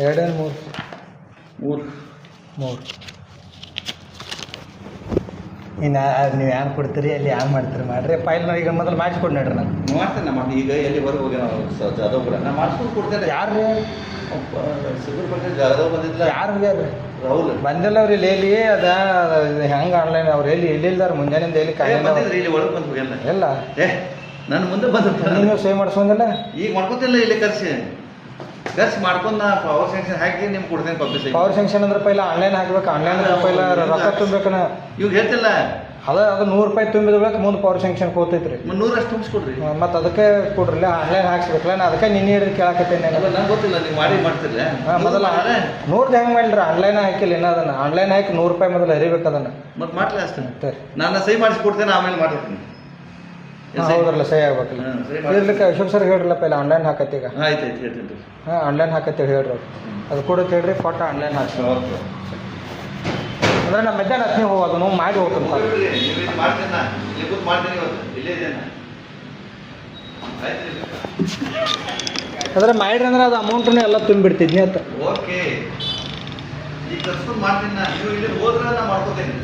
ಎರಡೇನು ಮೂರು. ಮೂರು. ಮೂರು. ಇನ್ನು ನೀವು ಯಾರು ಕೊಡ್ತೀರಿ? ಅಲ್ಲಿ ಯಾರು ಮಾಡ್ತೀರಿ? ಮಾಡ್ರಿ. ಫೈಲ್ ಈಗ ಮೊದಲು ಮಾಡಿಸ್ಕೊಡಿ ನೋಡ್ರಿ ನಾನು. ಮಾಡ್ತೇನೆ ನಮ್ಮ ಈಗ ಎಲ್ಲಿ ಹೊರಗೆ ಹೋಗಿ ನಾವು ಜಾದವ್ಪುರ ನಾನು ಮಾಡಿಸ್ಕೊಂಡು ಕೊಡ್ತೇನೆ. ಯಾರು ಸಿಗುರ್ ಬಗ್ಗೆ ಜಾದವ್ ಬಂದಿದ್ಲ? ಯಾರು ಹೋಗ್ಯಾರ ರಾಹುಲ್. ಬಂದಿಲ್ಲ ಅವ್ರು ಇಲ್ಲಿ. ಎಲ್ಲಿ? ಅದ ಹೆಂಗೆ ಆನ್ಲೈನ್ ಅವ್ರು ಎಲ್ಲಿ ಎಲ್ಲಿಲ್ದಾರ ಮುಂಜಾನಿಂದ ಎಲ್ಲಿ ಕಾಯಿ ಬಂದಿದ್ರಿ ಇಲ್ಲಿ ಒಳಗೆ ಬಂದು ಹೋಗ್ಯಾನ ಎಲ್ಲ ಏ ನನ್ನ ಮುಂದೆ ಬಂದ ನೀವು ಸೇವ್ ಮಾಡಿಸ್ಕೊಂದಿಲ್ಲ ಈಗ ಮಾಡ್ಕೊತಿಲ್ಲ ಇಲ್ಲಿ ಕರ್ಸಿ. ಕರ್ಸಿ ಮಾಡ್ಕೊಂಡು ನಾ ಪವರ್ ಸ್ಯಾಂಕ್ಷನ್ ಹಾಕಿ ನಿಮ್ಗೆ ಕೊಡ್ತೇನೆ ಪಬ್ಲಿಸಿಟಿ ಪವರ್ ಸ್ಯಾಂಕ್ಷನ್ ಅಂದ್ರೆ ಪೈಲ ಆನ್ಲೈನ್ ಹಾಕ್ಬೇಕು ಆನ್ಲೈನ್ ಪೈಲ ರೊಕ್ಕ ತುಂಬೇಕನ ಇವಾಗ ಹೇಳ್ತಿಲ್ಲ. ಅದ ಅದು ನೂರು ರೂಪಾಯಿ ತುಂಬಿದ ಬಳಿಕ ಮುಂದೆ ಪವರ್ ಸೆಂಕ್ಷನ್ ಹೋಗ್ತೈತ್ರಿ ನೂರಷ್ಟು ತುಂಬಿಸ್ಕೊಡ್ರಿ. ಮತ್ತೆ ಅದಕ್ಕೆ ಕೊಡ್ರಲ್ಲ ಆನ್ಲೈನ್ ಹಾಕ್ಸ್ಬೇಕಲ್ಲ ನಾ ಅದಕ್ಕೆ ನಿನ್ನೆ ಹಿಡಿದು ಕೇಳಾಕತ್ತೇನೆ ನಂಗೆ ಗೊತ್ತಿಲ್ಲ ನೀವು ಮಾಡಿ ಮಾಡ್ತಿರ್ಲ. ಹಾಂ ಮೊದಲ ನೂರ್ದು ಹೆಂಗೆ ಮಾಡಿಲ್ರಿ ಆನ್ಲೈನ್ ಹಾಕಿಲ್ಲ ಇನ್ನ ಅದನ್ನ. ಆನ್ಲೈನ್ ಹಾಕಿ ನೂರು ರೂಪಾಯಿ ಮೊದಲು ಹರಿಬೇಕು ಅದನ್ನ. ಮತ್ತೆ ಮಾಡ್ಲಿ ಅಷ್ಟೇ? ನಾನು ಸಹಿ ಮಾಡಿಸಿ ಕೊಡ್ತೇನೆ ಆಮೇಲೆ ಮಾಡ್ತೀನಿ ಹಾಂ ಹೌದ್ರಲ್ಲ ಸಹಿ ಆಗ್ಬೇಕಲ್ಲ. ಇರ್ಲಿಕ್ಕೆ ಅಶೋಕ್ ಸರ್ ಹೇಳ್ರಲ್ಲಪ್ಪ ಇಲ್ಲ ಆನ್ಲೈನ್ ಹಾಕತ್ತೆ ಈಗ? ಆಯ್ತು ಆಯ್ತು ಹೇಳ್ತೀನಿ ಹಾಂ ಆನ್ಲೈನ್ ಹಾಕತ್ತೆ ಹೇಳ್ರಿ ಅದು ಕೂಡ ಹೇಳ್ರಿ ಫೋಟೋ ಆನ್ಲೈನ್ ಹಾಕಿ ಓಕೆ ಅಂದ್ರೆ ನಮ್ಮ ಮಧ್ಯಾಹ್ನ ಹತ್ತನೇ ಹೋಗೋದು ನಾವು ಮಾಡಿ ಹೋಗ್ತೀನಿ ಅಂದ್ರೆ ಮಾಡಿರಿ ಅಂದ್ರೆ ಅದು ಅಮೌಂಟನ್ನು ಎಲ್ಲ ತುಂಬಿಡ್ತಿದ್ನಿ ಅಂತ. ಓಕೆ. ಮಾಡ್ತೀನಿ